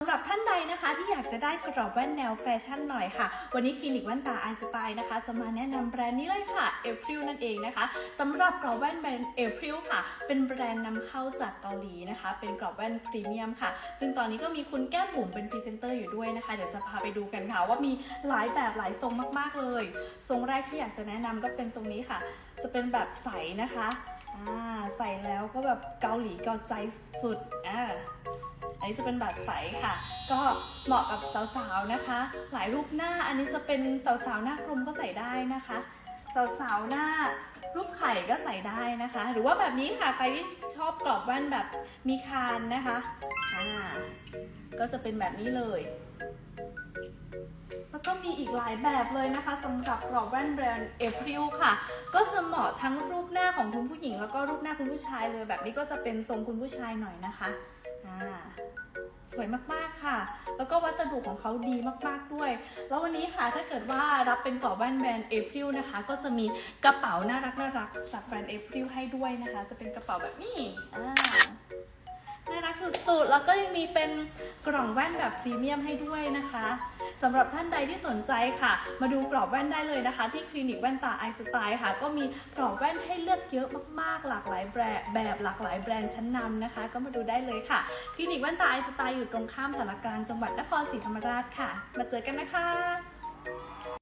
สำหรับท่านใดนะคะที่อยากจะได้กรอบแว่นแนวแฟชั่นหน่อยค่ะ วันนี้คลินิกแว่นตาไอสไตล์นะคะ จะมาแนะนำแบรนด์นี้เลยค่ะเอพริลนั่นเองนะคะสำหรับกรอบแว่นแบรนด์เอพริลค่ะ เป็นแบรนด์นำเข้าจากเกาหลีนะคะ เป็นกรอบแว่นพรีเมียมค่ะ ซึ่งตอนนี้ก็มีคุณแก้มบุ๋มเป็นพรีเซนเตอร์อยู่ด้วยนะคะ เดี๋ยวจะพาไปดูกันค่ะ ว่ามีหลายแบบหลายทรงมากๆเลย ทรงแรกที่อยากจะแนะนำก็เป็นตรงนี้ค่ะ จะเป็นแบบใสนะคะอ่าใส่แล้วก็แบบเกาหลีเกาใจสุดอ่า นนี้จะเป็นแบบใสค่ะ ก็เหมาะกับสาวๆนะคะ หลายรูปหน้าอันนี้จะเป็นสาวๆหน้ากลมก็ใส่ได้นะคะ สาวๆหน้ารูปไข่ก็ใส่ได้นะคะ หรือว่าแบบนี้ค่ะใครที่ชอบกรอบแว่นแบบมีคานนะคะอ่าก็จะเป็นแบบนี้เลย แล้วก็มีอีกหลายแบบเลยนะคะสำหรับกรอบแว่นแบรนด์เอพริลค่ะ ก็จะเหมาะทั้งรูปหน้าของคุณผู้หญิง แล้วก็รูปหน้าคุณผู้ชายเลยแบบนี้ก็จะเป็นทรงคุณผู้ชายหน่อยนะคะ สวยมากๆค่ะ แล้วก็วัสดุของเขาดีมากๆด้วย แล้ววันนี้ค่ะถ้าเกิดว่ารับเป็นกรอบแว่นแบรนด์เอพริลนะคะ ก็จะมีกระเป๋าน่ารักน่ารักๆจากแบรนด์เอพริลให้ด้วยนะคะ จะเป็นกระเป๋าแบบนี้อ่า น่ารักสุดๆ แล้วก็ยังมีเป็นกล่องแว่นแบบพรีเมียมให้ด้วยนะคะสำหรับท่านใดที่สนใจค่ะ มาดูกรอบแว่นได้เลยนะคะ ที่คลินิกแว่นตาไอสไตล์ค่ะ ก็มีกรอบแว่นให้เลือกเยอะมากๆ หลากหลายแบรแบบหลากหลายแบรนด์ชั้นนำนะคะ ก็มาดูได้เลยค่ะ คลินิกแว่นตาไอสไตล์อยู่ตรงข้ามสารกลางจังหวัดนครศรีธรรมราชค่ะ มาเจอกันนะคะ